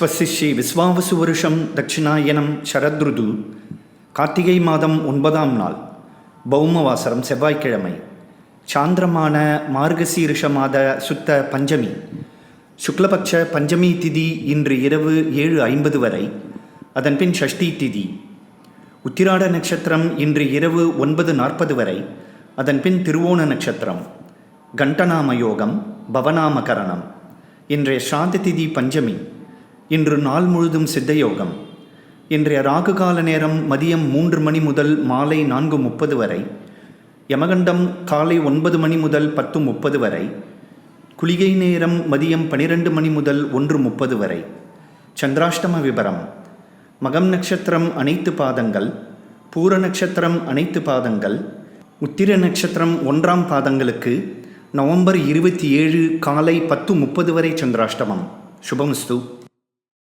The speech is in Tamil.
ஸ்வஸ்தி ஸ்ரீ விஸ்வாவசு வருஷம் தட்சிணாயனம் சரத்ருது கார்த்திகை மாதம் ஒன்பதாம் நாள் பௌமவாசரம் செவ்வாய்க்கிழமை சாந்திரமான மார்கசீரிஷ மாத சுத்த பஞ்சமி சுக்லபக்ஷ பஞ்சமி திதி இன்று இரவு ஏழு ஐம்பது வரை அதன்பின் ஷஷ்டி திதி உத்திராட நட்சத்திரம் இன்று இரவு ஒன்பது நாற்பது வரை அதன்பின் திருவோண நட்சத்திரம் கண்டநாம யோகம் பவநாமகரணம் இன்றைய ஸ்ராந்த திதி பஞ்சமி இன்று நாள் முழுதும் சித்த யோகம் இன்றைய ராகு கால நேரம் மதியம் மூன்று மணி முதல் மாலை நான்கு முப்பது வரை யமகண்டம் காலை ஒன்பது மணி முதல் பத்து முப்பது வரை குளிகை நேரம் மதியம் பனிரெண்டு மணி முதல் ஒன்று முப்பது வரை. சந்திராஷ்டம விபரம். மகம் நட்சத்திரம் அனைத்து பாதங்கள் பூர நட்சத்திரம் அனைத்து பாதங்கள் உத்திர நட்சத்திரம் ஒன்றாம் பாதங்களுக்கு நவம்பர் இருபத்தி ஏழு காலை பத்து முப்பது வரை சந்திராஷ்டமம். சுபமஸ்து